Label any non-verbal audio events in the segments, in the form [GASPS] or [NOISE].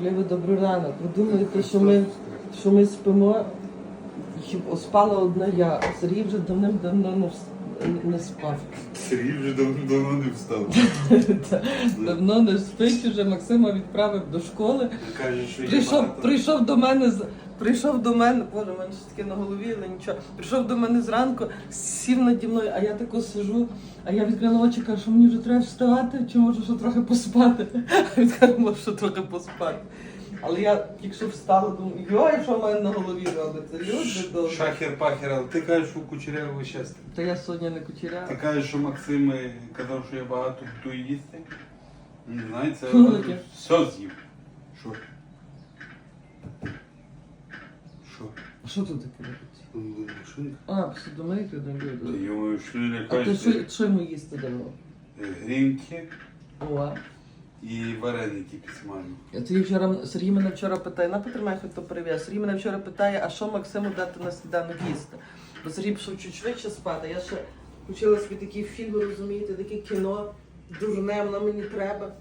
Королеви, добрий ранок. Ви думаєте, що ми, що ми спимо, щоб спала одна я, Сергій вже давним-давно не, вс- не спав. Сергій вже давно не встав. [LAUGHS] Давно не спить, вже Максима відправив до школи. Каже, що є Прийшов, багато. прийшов до мене з. Прийшов до мене, боже, в мене щось таке на голові, але нічого. Прийшов до мене зранку, сів наді мною, а я тако сижу, а я відкрила очі, кажу, що мені вже треба вставати, чи можу що трохи поспати. А [LAUGHS] він каже, може, що трохи поспати. Але я якщо встала, думаю, йой, що в мене на голові робиться? Люди добрі. Шахер-пахер, але ти кажеш, що кучерявого щастя. Та я сьогодні не кучеряла. Ти кажеш, що Максим е, казав, що я багато готую їсти. Не знаю, це все з'їв. Що? Що? А що тут таке робиться? Машинка? А, посудомийки не Та люди. йому що не А ти що, що йому їсти давав? е, грінки О, і вареники підсмажені. Я тобі вчора Сергій мене вчора питає, на потримай, хоч то привіз. Сергій мене вчора питає, а що Максиму дати на сніданок їсти? Бо Сергій пішов чуть швидше спати. Я ще включила собі такі фільми, розумієте, таке кіно. Дурне, воно мені треба.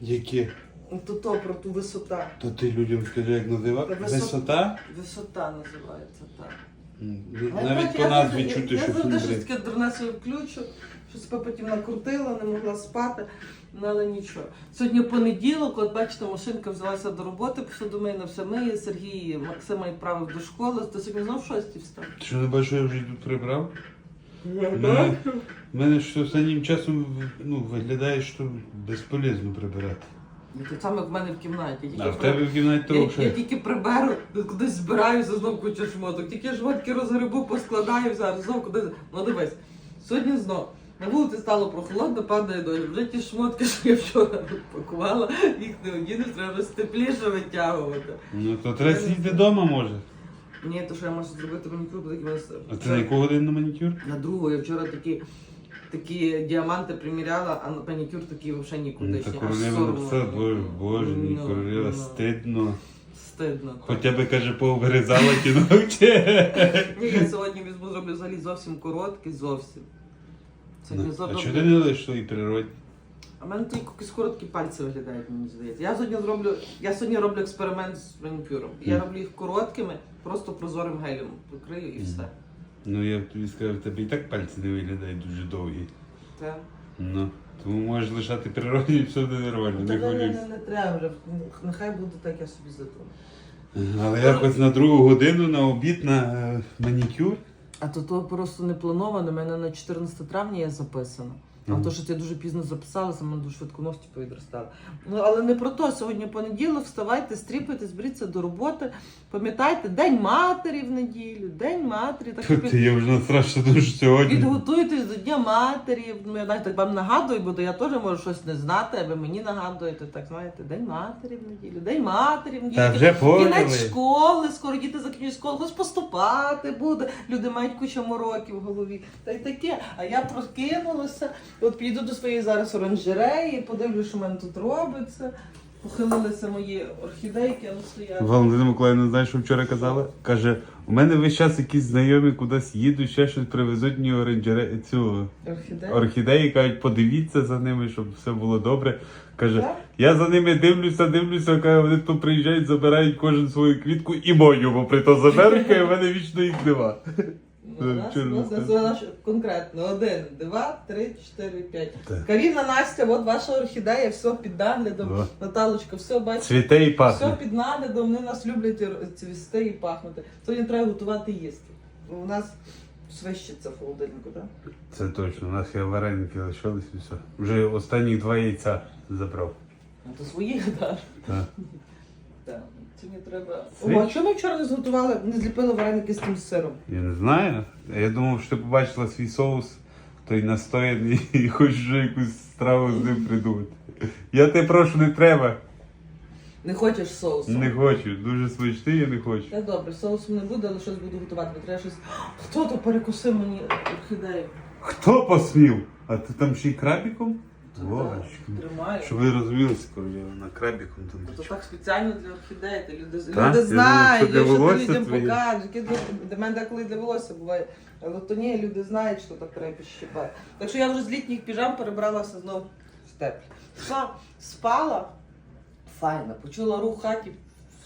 Які? Ну, То то про ту висота. То ти людям скажи, як називати? Висо- Висота? Висота називається так. М, Навіть по я назві чути, я що завжди щось фільм. таке дурне собі включу, що себе потім накрутила, не могла спати, ну але нічого. Сьогодні понеділок, от бачите, машинка взялася до роботи, посудомийна все миє, Сергій Максима відправив до школи. Ти сьогодні знов в шостій встав? Ти що не бачиш, я вже тут прибрав? Мене- У мене ж останнім часом ну, виглядає, що безполезно прибирати. Це саме в мене в кімнаті. Тільки А в при- тебе в кімнаті я, я трохи. тільки приберу, кудись збираюся, знов куча шмоток. Тільки жмотки розгребу, поскладаю зараз, знов кудись. Ну дивись, сьогодні знов. На вулиці стало прохолодно, падає дощ. Вже ті шмотки, що я вчора пакувала, їх не одінеш, треба вже тепліше витягувати. Ну то треба сидіти вдома може. Ні, то що я можу зробити манікюр, бо такі в нас- А ти на яку годину на манікюр? На другу я вчора такі, такі діаманти приміряла, а на манікюр такі взагалі нікуди. Ну, та королева написала, боже, боже мій Ну, королева, ну. стидно. Стидно. Хоча би, каже, повирізала ті ногті. [LAUGHS] Ні, я сьогодні візьму зроблю взагалі зовсім короткий, зовсім. Сьогодні А зроблю. чого ти не лиш свої природні? А в мене тільки якісь короткі пальці виглядають, мені здається. Я сьогодні зроблю, я сьогодні роблю експеримент з манікюром. Я роблю їх короткими, просто прозорим гелем покрию і все. Ну я б тобі сказав, в тебе і так пальці не виглядають дуже довгі. Так. Ну, тому можеш лишати природі і все буде нормально, не Та не, не, хвилюйся. не, не треба вже. Нехай буде так, я собі задумаю. Але якось на другу годину на обід на е, манікюр. А то то просто не плановано, у мене на 14 травня є записано. А то, що ти дуже пізно записалася, мене дуже швидко ногті повідростали. Ну але не про то. Сьогодні понеділок, вставайте, стріпайте, зберіться до роботи. Пам'ятайте, День матері в неділю, День матері. Так Тут під- я вже настрашно дуже сьогодні. підготуйтесь до Дня матері. Ну, я навіть так вам нагадую, бо я теж можу щось не знати, а ви мені нагадуєте. Так знаєте, День матері в неділю, День матері в неділю. Та вже. Кінець школи, скоро діти закінчують школу, хоч поступати буде. Люди мають кучу мороків в голові. Та й таке. А я прокинулася, от піду до своєї зараз оранжереї, подивлюсь, що в мене тут робиться. Похилилися мої орхідейки, але стоять. Валентина Миколаївна, знаєш, що вчора казала? Каже, у мене весь час якісь знайомі кудись їдуть, ще щось привезуть мені оранжере... цю Орхідеї. орхідеї, кажуть, подивіться за ними, щоб все було добре. Каже, Так? я за ними дивлюся, дивлюся, каже, вони то приїжджають, забирають кожен свою квітку і мою, бо при то заберуть, каже, в мене вічно їх нема. У нас, це наш конкретно один, два, три, чотири, п'ять. Так. Каріна, Настя, от ваша орхідея, все під наглядом. О. Наталочка, все бачите. Цвіте і Все під наглядом, вони нас люблять цвісти і пахнути. Сьогодні треба готувати їсти. У нас свищиться в холодильнику, так? Це точно, у нас є вареники лишились і все. Вже останні два яйця забрав. Ну, то свої [LAUGHS] так. Так. Так. Сьогодні треба. Свій? О, а чому ми вчора не зготували, не зліпили вареники з тим сиром? Я не знаю. Я думав, що ти побачила свій соус, той настояний, [LAUGHS] і хочеш вже якусь страву з ним придумати. Я тебе прошу, не треба. Не хочеш соусу? Не хочу. Дуже смачний, я не хочу. Та добре, соусу не буде, але щось буду готувати. Бо треба щось. [GASPS] Хто то перекусив мені орхідею? Хто посмів? А ти там ще й крабіком? Тримаю. Щоб ви розумілися, королева, на крабіком там. То так спеціально для орхідеї, то люди, Так? Я люди думав, знають, що для я що ти людям твоє. покажу. Які для, для мене деколи для волосся буває. Але то ні, люди знають, що так треба підщипати. Так що я вже з літніх піжам перебралася знову в теплі. Спа- Спала файна. Почула рух в хаті,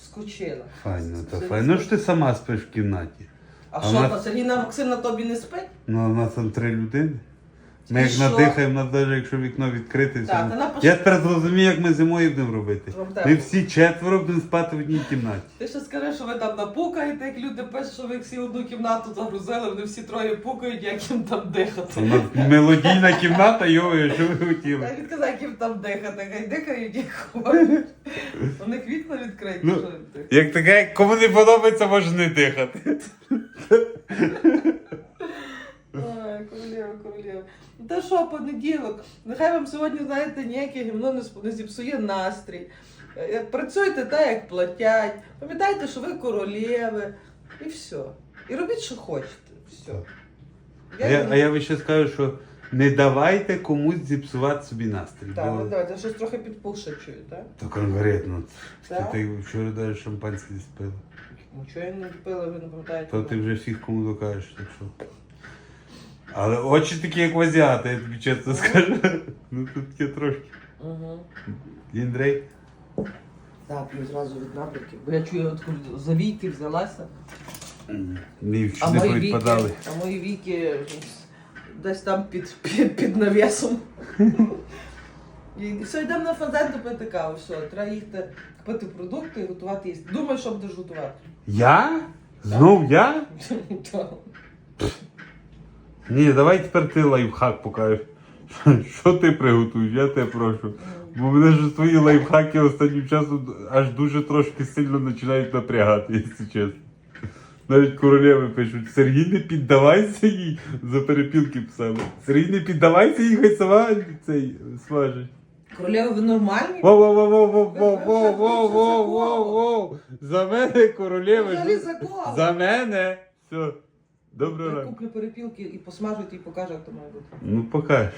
вскочила. Файно, та файно. Ну ж ти сама спиш в кімнаті. А, А що, нас- на Сергійна Максимна тобі не спить? Ну, в нас там три людини. Ми як надихаємо, нас навіть якщо вікно відкрите, все. Так, вона пош- Я тепер зрозумію, як ми зимою будемо робити. Вам Ми всі четверо будемо спати в одній кімнаті. Ти ще скажи, що ви там напукаєте, як люди пишуть, що ви всі одну кімнату загрузили, вони всі троє пукають, як їм там У дихати. нас мелодійна кімната, йо, що ви хотіли. Я відказав, як їм там дихати, хай дихають як хочуть. У них вікна відкриті, Ну, що їм дихати. Як таке, кому не подобається, може не дихати. Ой, королева, королева. Ну та що, понеділок. Нехай вам сьогодні, знаєте, ніяке гімно не, зіпсує настрій. Е, Працюйте так, як платять. Пам'ятайте, що ви королеви. І все. І робіть, що хочете. Все. А я, а я ви ще скажу, що не давайте комусь зіпсувати собі настрій. Так, бо... ну давайте, щось трохи підпухше чую, так? То конкретно. Ти, Так? ти вчора навіть шампанське спила. Ну чого я не пила, ви не пам'ятаєте? То ти вже всіх кому докажеш, так що. Але очі такі, як в азіата, я тобі чесно скажу. Ну тут таке трошки. Угу. Індрей. Так, п'ю зразу від набряків. Бо я чую, от за віки взялася. Мій А не мої віки, а мої віки десь там під, під, під навісом. [LAUGHS] І все, йдемо на фазенду пити каву, все, треба їхати купити продукти і готувати їсти. Думай, що будеш готувати. Я? Знов я? [LAUGHS] Так. Ні, давай тепер ти лайфхак покажеш. [LAUGHS] Що ти приготуєш, я тебе прошу. Бо мене ж твої лайфхаки останнім часом аж дуже трошки сильно починають напрягати, якщо чесно. Навіть королеви пишуть, Сергій не піддавайся їй за перепілки писали. Сергій не піддавайся їй, хай сама цей смажить. Королева, ви нормальні? Воу-воу-воу-воу-воу-воу-воу-воу-воу. За мене королеви. За мене. Все. Доброго ранку. куплю перепілки і посмажу, і покажу, як то має бути. Ну покаж.